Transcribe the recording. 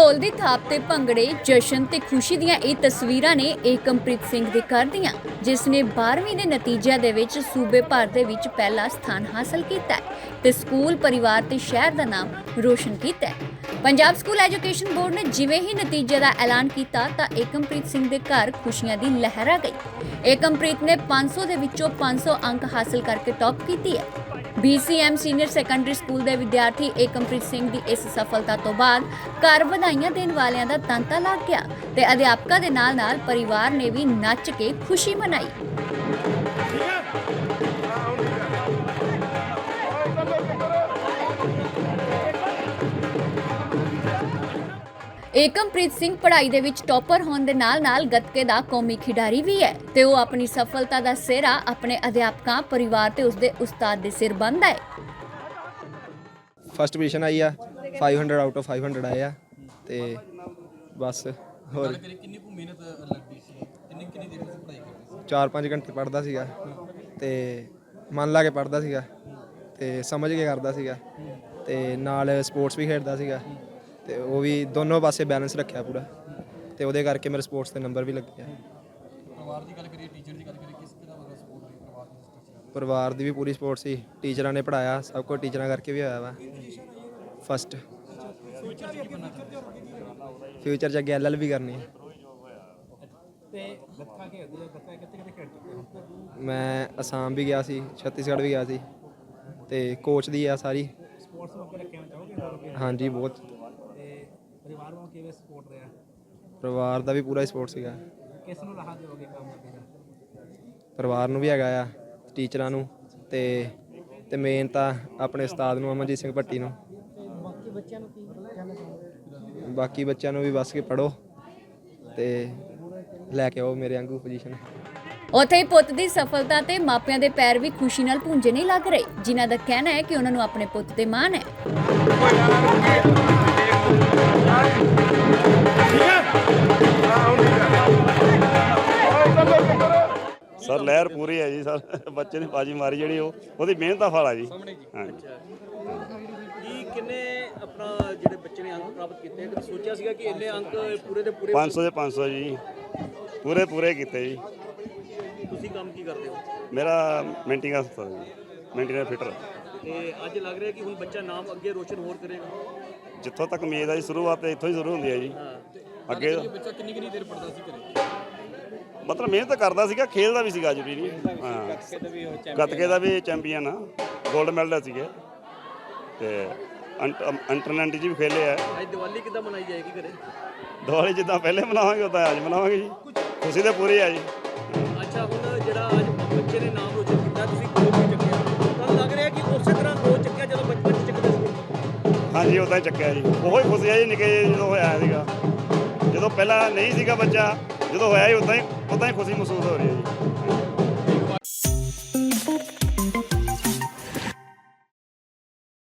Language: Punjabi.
ਢੋਲ ਦੀ ਥਾਪ ਤੇ ਭੰਗੜੇ, ਜਸ਼ਨ ਤੇ ਖੁਸ਼ੀ ਦੀਆਂ ਇਹ ਤਸਵੀਰਾਂ ਨੇ ਏਕਮਪ੍ਰੀਤ ਸਿੰਘ ਦੇ ਘਰ ਦੀਆਂ, ਜਿਸ ਨੇ 12ਵੀਂ ਦੇ ਨਤੀਜਿਆਂ ਦੇ ਵਿੱਚ ਸੂਬੇ ਭਰ ਦੇ ਵਿੱਚ ਪਹਿਲਾ ਸਥਾਨ ਹਾਸਲ ਕੀਤਾ ਹੈ ਤੇ ਸਕੂਲ, ਪਰਿਵਾਰ ਤੇ ਸ਼ਹਿਰ ਦਾ ਨਾਮ ਰੋਸ਼ਨ ਕੀਤਾ ਹੈ। ਪੰਜਾਬ ਸਕੂਲ ਐਜੂਕੇਸ਼ਨ ਬੋਰਡ ਨੇ ਜਿਵੇਂ ਹੀ ਨਤੀਜੇ ਦਾ ਐਲਾਨ ਕੀਤਾ ਤਾਂ ਏਕਮਪ੍ਰੀਤ ਸਿੰਘ ਦੇ ਘਰ ਖੁਸ਼ੀਆਂ ਦੀ ਲਹਿਰ ਆ ਗਈ। ਏਕਮਪ੍ਰੀਤ ਨੇ 500 ਦੇ ਵਿੱਚੋਂ 500 ਅੰਕ ਹਾਸਲ ਕਰਕੇ ਟੌਪ ਕੀਤੀ ਹੈ। BCM ਸੀਨੀਅਰ ਸੈਕੰਡਰੀ ਸਕੂਲ ਦੇ ਵਿਦਿਆਰਥੀ ਏਕਮਪ੍ਰੀਤ ਸਿੰਘ ਦੀ ਇਸ ਸਫਲਤਾ ਤੋਂ ਬਾਅਦ ਘਰ ਵਧਾਈਆਂ ਦੇਣ ਵਾਲਿਆਂ ਦਾ ਤਾਂਤਾ ਲੱਗ ਗਿਆ ਤੇ ਅਧਿਆਪਕਾਂ ਦੇ ਨਾਲ-ਨਾਲ ਪਰਿਵਾਰ ਨੇ ਵੀ ਨੱਚ ਕੇ ਖੁਸ਼ੀ ਮਨਾਈ। ਏਕਮਪ੍ਰੀਤ ਸਿੰਘ ਪੜ੍ਹਾਈ ਦੇ ਵਿੱਚ ਟੌਪਰ ਹੋਣ ਦੇ ਨਾਲ-ਨਾਲ ਗੱਤਕੇ ਦਾ ਕੌਮੀ ਖਿਡਾਰੀ ਵੀ ਹੈ ਤੇ ਉਹ ਆਪਣੀ ਸਫਲਤਾ ਦਾ ਸਿਹਰਾ ਆਪਣੇ ਅਧਿਆਪਕਾਂ ਪਰਿਵਾਰ ਤੇ ਉਸਦੇ ਉਸਤਾਦ ਦੇ ਸਿਰ ਬੰਨ੍ਹਦਾ ਹੈ। ਫਸਟ ਪੋਜੀਸ਼ਨ ਆਈ ਆ 500 ਆਊਟ ਆਫ 500 ਆਏ ਆ ਤੇ ਬਸ ਹੋਰ। ਕਿੰਨੀ ਕੁ ਮਿਹਨਤ ਲੱਗਦੀ ਸੀ? ਕਿੰਨੀ ਕਿੰਨੀ ਦੇਰ ਤੁਸੀਂ ਪੜ੍ਹਾਈ ਕਰਦੇ ਸੀ? 4-5 ਘੰਟੇ ਪੜ੍ਹਦਾ ਸੀਗਾ ਤੇ ਮਨ ਲਾ ਕੇ ਪੜ੍ਹਦਾ ਸੀਗਾ ਤੇ ਸਮਝ ਕੇ ਕਰਦਾ ਸੀਗਾ ਤੇ ਨਾਲ ਸਪੋਰਟਸ ਵੀ ਖੇਡਦਾ ਸੀਗਾ। ਤੇ ਉਹ ਵੀ ਦੋਨੋਂ ਪਾਸੇ ਬੈਲੈਂਸ ਰੱਖਿਆ ਪੂਰਾ। ਤੇ ਉਹਦੇ ਕਰਕੇ ਮੇਰੇ ਸਪੋਰਟਸ ਦੇ ਨੰਬਰ ਵੀ ਲੱਗੇ ਆ। ਪਰਿਵਾਰ ਦੀ ਗੱਲ ਕਰੀਏ ਟੀਚਰ ਦੀ ਗੱਲ ਕਰੀਏ ਕਿਸ ਤਰ੍ਹਾਂ ਦਾ ਸਪੋਰਟ ਰਹੀ ਪਰਿਵਾਰ ਦੀ ਟੀਚਰ ਪਰਿਵਾਰ ਦੀ ਵੀ ਪੂਰੀ ਸਪੋਰਟ ਸੀ। ਟੀਚਰਾਂ ਨੇ ਪੜਾਇਆ ਸਭ ਕੁਝ ਟੀਚਰਾਂ ਕਰਕੇ ਵੀ ਹੋਇਆ ਵਾ। ਫਸਟ ਫਿਊਚਰ 'ਚ ਅੱਗੇ ਐਲਐਲ ਵੀ ਕਰਨੀ ਹੈ ਤੇ ਗੱਤਕਾ ਖੇਡਦੇ ਹੋ ਗੱਤਕਾ ਕਿੱਥੇ ਕਿੱਥੇ ਖੇਡ ਚੁੱਕੇ ਹੋ ਮੈਂ ਅਸਾਮ ਵੀ ਗਿਆ ਸੀ ਛੱਤੀਸਗੜ੍ਹ ਵੀ ਗਿਆ ਸੀ। ਤੇ ਕੋਚ ਦੀ ਆ ਸਾਰੀ। ਸਪੋਰਟਸ ਨੂੰ ਅੱਗੇ ਰੱਖਣਾ ਚਾਹੋਗੇ ਹਾਂਜੀ ਬਹੁਤ। ਪਰਿਵਾਰ ਨੂੰ ਕਿਵੇਂ ਸਪੋਰਟ ਰਿਹਾ? ਪਰਿਵਾਰ ਦਾ ਵੀ ਪੂਰਾ ਸਪੋਰਟ ਸੀਗਾ। ਕਿਸ ਨੂੰ ਲਾਹਾ ਦਿਓਗੇ ਕੰਮ ਅੱਗੇ ਦਾ? ਪਰਿਵਾਰ ਨੂੰ ਵੀ ਹੈਗਾ ਆ ਟੀਚਰਾਂ ਨੂੰ ਤੇ ਤੇ ਮੇਨ ਤਾਂ ਆਪਣੇ ਉਸਤਾਦ ਨੂੰ ਅਮਨਜੀਤ ਸਿੰਘ ਭੱਟੀ ਨੂੰ। ਬਾਕੀ ਬੱਚਿਆਂ ਨੂੰ ਕੀ ਕਹਿਣਾ ਚਾਹੋਗੇ? ਬਾਕੀ ਬੱਚਿਆਂ ਨੂੰ ਵੀ ਬਸ ਕੇ ਪੜੋ ਤੇ ਲੈ ਕੇ ਆਓ ਮੇਰੇ ਵਾਂਗੂ ਪੋਜੀਸ਼ਨ ਉੱਥੇ ਹੀ ਪੁੱਤ ਦੀ ਸਫਲਤਾ ਤੇ ਮਾਪਿਆਂ ਦੇ ਪੈਰ ਵੀ ਖੁਸ਼ੀ ਨਾਲ ਭੁੰਜੇ ਨਹੀਂ ਲੱਗ ਰਹੇ ਜਿਨ੍ਹਾਂ ਦਾ ਕਹਿਣਾ ਹੈ ਕਿ ਉਹਨਾਂ ਨੂੰ ਆਪਣੇ ਪੁੱਤ ਤੇ ਮਾਣ ਹੈ। ਸਰ ਲਹਿਰ ਪੂਰੀ ਹੈ ਜੀ ਸਰ। ਬੱਚੇ ਨੇ ਬਾਜੀ ਮਾਰੀ ਜਿਹੜੀ ਉਹ ਉਹਦੀ ਮਿਹਨਤ ਦਾ ਫਲ ਆ ਜੀ। ਹਾਂਜੀ ਕੀ ਕਿੰਨੇ ਆਪਣਾ ਜਿਹੜੇ ਬੱਚੇ ਨੇ ਅੰਕ ਪ੍ਰਾਪਤ ਕੀਤੇ? ਕਦੇ ਸੋਚਿਆ ਸੀਗਾ ਕਿ ਇੰਨੇ ਅੰਕ ਪੂਰੇ ਦੇ ਪੂਰੇ 500 ਦੇ 500 ਜੀ। ਪੂਰੇ ਪੂਰੇ ਕੀਤੇ ਜੀ। ਤੁਸੀਂ ਕੰਮ ਕੀ ਕਰਦੇ ਹੋ? ਮੇਰਾ maintenance sir ji. Maintenance fitter. ਤੇ ਅੱਜ ਲੱਗ ਰਿਹਾ ਕਿ ਹੁਣ ਬੱਚਾ ਨਾਮ ਅੱਗੇ ਰੋਸ਼ਨ ਹੋਰ ਕਰੇਗਾ? ਜਿੱਥੋਂ ਤੱਕ ਉਮੀਦ ਆ ਜੀ ਸ਼ੁਰੂਆਤ ਤੇ ਇੱਥੋਂ ਹੀ ਸ਼ੁਰੂ ਹੁੰਦੀ ਹੈ ਜੀ। ਅੱਗੇ ਬੱਚਾ ਕਿੰਨੀ ਕਿੰਨੀ ਦੇਰ ਪੜਦਾ ਸੀ ਘਰੇ? ਮਤਲਬ ਮਿਹਨਤ ਕਰਦਾ ਸੀਗਾ ਖੇਲਦਾ ਵੀ ਸੀਗਾ ਜ਼ਰੂਰੀ ਨਹੀਂ। ਹਾਂ। ਗੱਤਕੇ ਦਾ ਵੀ ਚੈਂਪੀਅਨ ਆ 골ਡ ਮੈਡਲ ਸੀਗੇ। ਤੇ ਅੰਟਰ 90 ਜੀ ਵੀ ਖੇਲੇ ਆ। ਅੱਜ ਦੀਵਾਲੀ ਕਿੱਦਾਂ ਮਨਾਈ ਜਾਏਗੀ ਘਰੇ? ਦਿਵਾਲੀ ਜਿੱਦਾਂ ਪਹਿਲੇ ਮਨਾਵਾਂਗੇ ਉਦਾਂ ਅੱਜ ਮਨਾਵਾਂਗੇ ਜੀ। ਖੁਸ਼ੀ ਤੇ ਪੂਰੀ ਆ ਜੀ। ਅੱਛਾ ਹੁਣ ਜਿਹੜਾ ਅੱਜ ਬੱਚੇ ਨੇ ਨਾਮ ਰੋਸ਼ਨ ਕੀਤਾ ਤੁਸੀਂ ਗੋਲ ਵੀ ਚੱਕਿਆ। ਤਾਂ ਲੱਗ ਰਿਹਾ ਕਿ ਉਸੇ ਤਰ੍ਹਾਂ ਗੋਲ ਚੱਕਿਆ ਜਦੋਂ ਬਚਪਨ ਚ ਚੱਕਦੇ ਸੀ? ਹਾਂਜੀ ਉਦਾਂ ਹੀ ਚੱਕਿਆ ਜੀ। ਉਹੀ ਖੁਸ਼ੀ ਆ ਜੀ ਨਿੱਕੇ ਜਦੋਂ ਹੋਇਆ ਸੀਗਾ। ਜਦੋਂ ਪਹਿਲਾਂ ਨਹੀਂ ਸੀਗਾ ਬੱਚਾ ਜਦੋਂ ਹੋਇਆ ਹੀ ਉਦਾਂ ਹੀ ਉਦਾਂ ਹੀ ਖੁਸ਼ੀ ਮਹਿਸੂਸ ਹੋ ਰਹੀ ਹੈ ਜੀ।